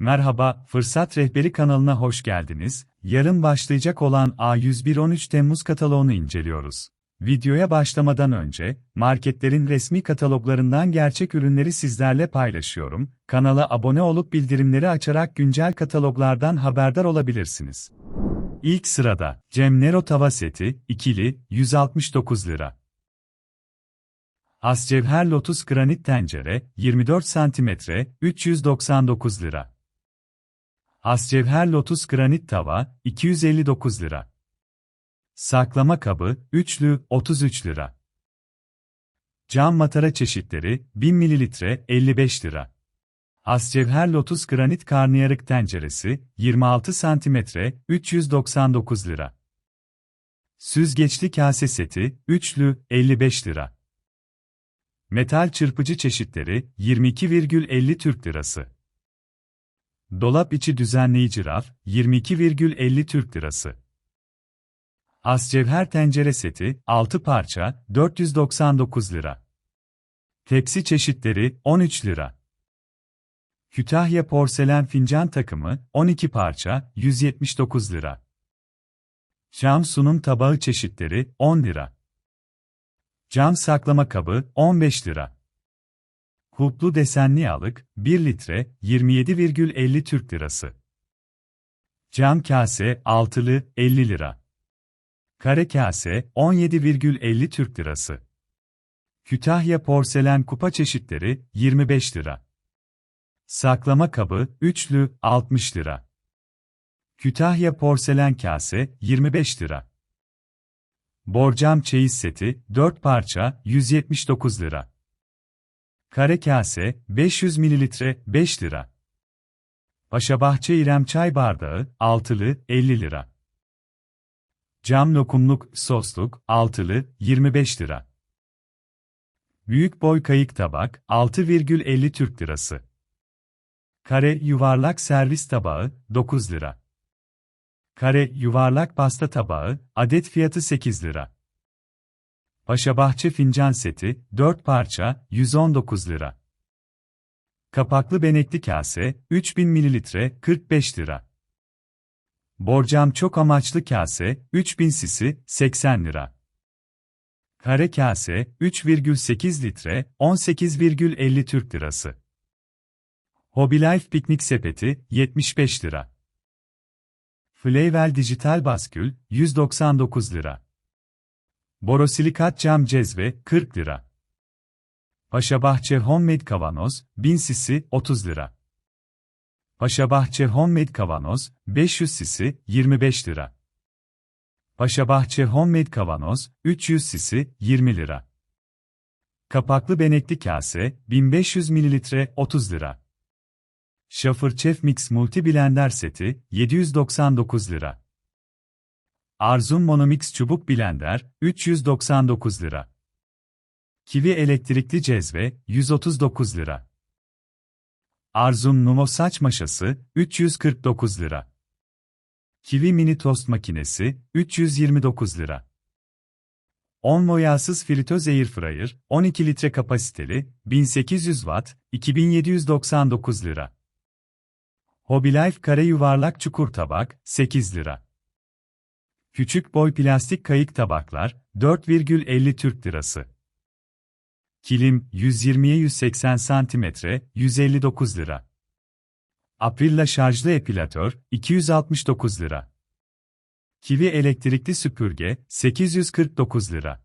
Merhaba, Fırsat Rehberi kanalına hoş geldiniz. Yarın başlayacak olan A101 13 Temmuz kataloğunu inceliyoruz. Videoya başlamadan önce, marketlerin resmi kataloglarından gerçek ürünleri sizlerle paylaşıyorum. Kanala abone olup bildirimleri açarak güncel kataloglardan haberdar olabilirsiniz. İlk sırada, Cem Nero tava seti, ikili, 169 lira. Ascevher Lotus granit tencere, 24 cm, 399 lira. Ascevher Lotus granit tava, 259 lira. Saklama kabı, üçlü, 33 lira. Cam matara çeşitleri, 1000 ml, 55 lira. Ascevher Lotus granit karnıyarık tenceresi, 26 cm, 399 lira. Süzgeçli kase seti, üçlü, 55 lira. Metal çırpıcı çeşitleri, 22,50 Türk Lirası. Dolap içi düzenleyici raf, 22,50 Türk Lirası. Ascevher tencere seti, 6 parça, 499 lira. Tepsi çeşitleri, 13 lira. Kütahya porselen fincan takımı, 12 parça, 179 lira. Cam sunum tabağı çeşitleri, 10 lira. Cam saklama kabı, 15 lira. Kulplu desenli alık, 1 litre, 27,50 Türk Lirası. Cam kase, altılı, 50 lira. Kare kase, 17,50 Türk Lirası. Kütahya porselen kupa çeşitleri, 25 lira. Saklama kabı, üçlü, 60 lira. Kütahya porselen kase, 25 lira. Borcam çeyiz seti, 4 parça, 179 lira. Kare kase, 500 ml, 5 lira. Paşabahçe İrem çay bardağı, altılı, 50 lira. Cam lokumluk, sosluk, altılı, 25 lira. Büyük boy kayık tabak, 6,50 Türk lirası. Kare yuvarlak servis tabağı, 9 lira. Kare yuvarlak pasta tabağı, adet fiyatı 8 lira. Paşabahçe fincan seti, 4 parça, 119 lira. Kapaklı benekli kase, 3000 ml, 45 lira. Borcam çok amaçlı kase, 3000 sisi, 80 lira. Kare kase, 3,8 litre, 18,50 Türk lirası. Hobbylife piknik sepeti, 75 lira. Flavel dijital baskül, 199 lira. Borosilikat cam cezve, 40 lira. Paşabahçe Homemade kavanoz, 1000 sisi, 30 lira. Paşabahçe Homemade kavanoz, 500 sisi, 25 lira. Paşabahçe Homemade kavanoz, 300 sisi, 20 lira. Kapaklı benekli kase, 1500 ml, 30 lira. Şafır Chef Mix Multi Blender seti, 799 lira. Arzum Monomix çubuk blender, 399 lira. Kivi elektrikli cezve, 139 lira. Arzum Numo saç maşası, 349 lira. Kivi mini tost makinesi, 329 lira. Onmo yağsız fritöz airfryer, 12 litre kapasiteli, 1800 watt, 2799 lira. Hobbylife kare yuvarlak çukur tabak, 8 lira. Küçük boy plastik kayık tabaklar, 4,50 Türk Lirası. Kilim, 120'ye 180 cm, 159 lira. Aprilla şarjlı epilatör, 269 lira. Kivi elektrikli süpürge, 849 lira.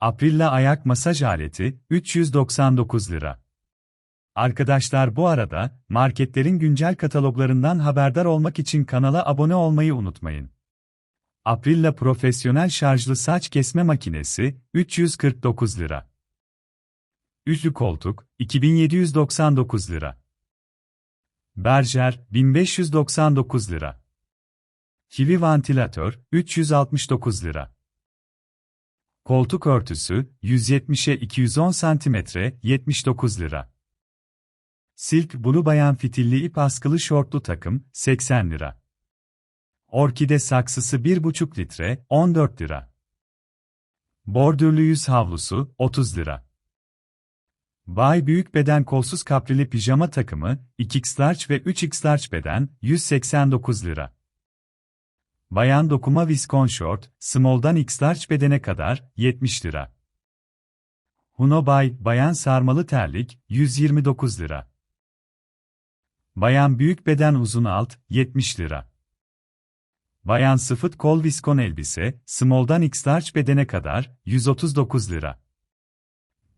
Aprilla ayak masaj aleti, 399 lira. Arkadaşlar bu arada, marketlerin güncel kataloglarından haberdar olmak için kanala abone olmayı unutmayın. Aprilla profesyonel şarjlı saç kesme makinesi, 349 lira. Üçlü koltuk, 2799 lira. Berger, 1599 lira. Kivi vantilatör, 369 lira. Koltuk örtüsü, 170'e 210 cm, 79 lira. Silk Blue Bayan fitilli ip askılı şortlu takım, 80 lira. Orkide saksısı 1,5 litre, 14 lira. Bordürlü yüz havlusu, 30 lira. Bay büyük beden kolsuz kaprili pijama takımı, 2x large ve 3x large beden, 189 lira. Bayan dokuma viskon short, small'dan x large bedene kadar, 70 lira. Huno Bay, bayan sarmalı terlik, 129 lira. Bayan büyük beden uzun alt, 70 lira. Bayan sıfıt kol viskon elbise, small'dan x large bedene kadar, 139 lira.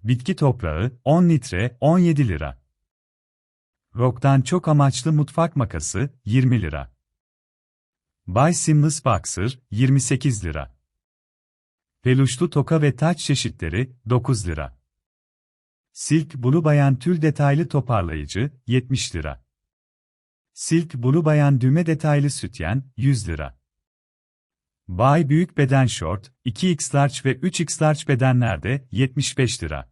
Bitki toprağı, 10 litre, 17 lira. Rock'tan çok amaçlı mutfak makası, 20 lira. Bay Seamless Boxer, 28 lira. Peluşlu toka ve taç çeşitleri, 9 lira. Silk Blue Bayan tül detaylı toparlayıcı, 70 lira. Silk Blue Bayan düğme detaylı sütyen, 100 lira. Bay Büyük Beden Short, 2x large ve 3x large bedenlerde, 75 lira.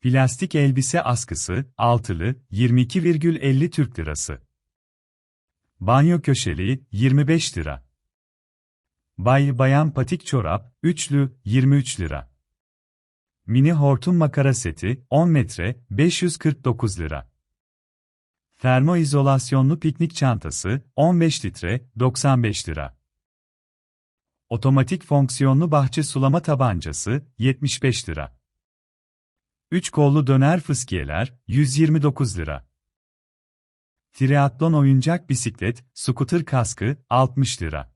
Plastik elbise askısı, altılı, 22,50 Türk Lirası. Banyo köşeli, 25 lira. Bay Bayan patik çorap, üçlü, 23 lira. Mini hortum makara seti, 10 metre, 549 lira. Termoizolasyonlu piknik çantası, 15 litre, 95 lira. Otomatik fonksiyonlu bahçe sulama tabancası, 75 lira. 3 kollu döner fıskiyeler, 129 lira. Triatlon oyuncak bisiklet, scooter kaskı, 60 lira.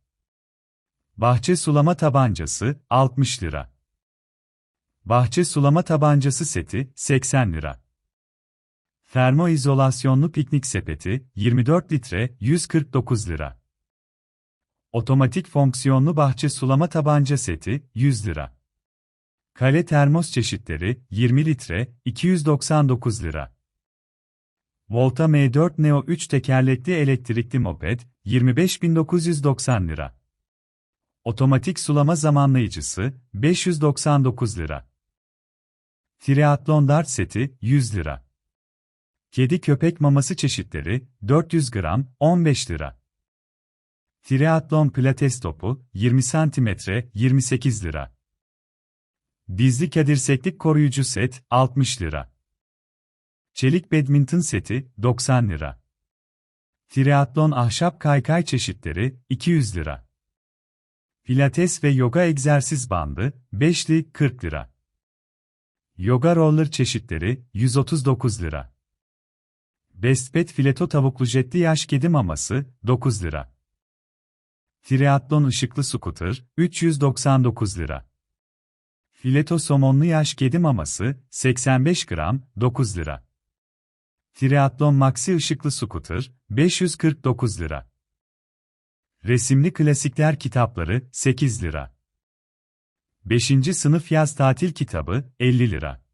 Bahçe sulama tabancası, 60 lira. Bahçe sulama tabancası seti, 80 lira. Termoizolasyonlu piknik sepeti, 24 litre, 149 lira. Otomatik fonksiyonlu bahçe sulama tabanca seti, 100 lira. Kale termos çeşitleri, 20 litre, 299 lira. Volta M4 Neo 3 tekerlekli elektrikli moped, 25.990 lira. Otomatik sulama zamanlayıcısı, 599 lira. Triathlon dart seti, 100 lira. Kedi köpek maması çeşitleri, 400 gram, 15 lira. Triathlon pilates topu, 20 cm, 28 lira. Dizli kadirseklik koruyucu set, 60 lira. Çelik badminton seti, 90 lira. Triathlon ahşap kaykay çeşitleri, 200 lira. Pilates ve yoga egzersiz bandı, 5'li, 40 lira. Yoga roller çeşitleri, 139 lira. Bestpet fileto tavuklu jetli yaş kedi maması, 9 lira. Triathlon ışıklı scooter, 399 lira. Fileto somonlu yaş kedi maması, 85 gram, 9 lira. Triathlon Maxi ışıklı scooter, 549 lira. Resimli klasikler kitapları, 8 lira. 5. sınıf yaz tatil kitabı, 50 lira.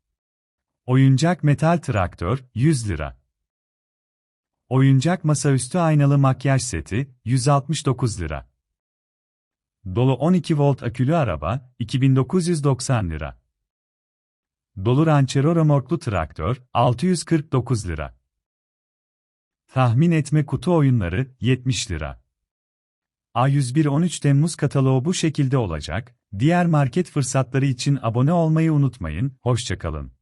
Oyuncak metal traktör, 100 lira. Oyuncak masaüstü aynalı makyaj seti, 169 lira. Dolu 12 volt akülü araba, 2990 lira. Dolu Ranchero remorklu traktör, 649 lira. Tahmin etme kutu oyunları, 70 lira. A101 13 Temmuz kataloğu bu şekilde olacak. Diğer market fırsatları için abone olmayı unutmayın. Hoşçakalın.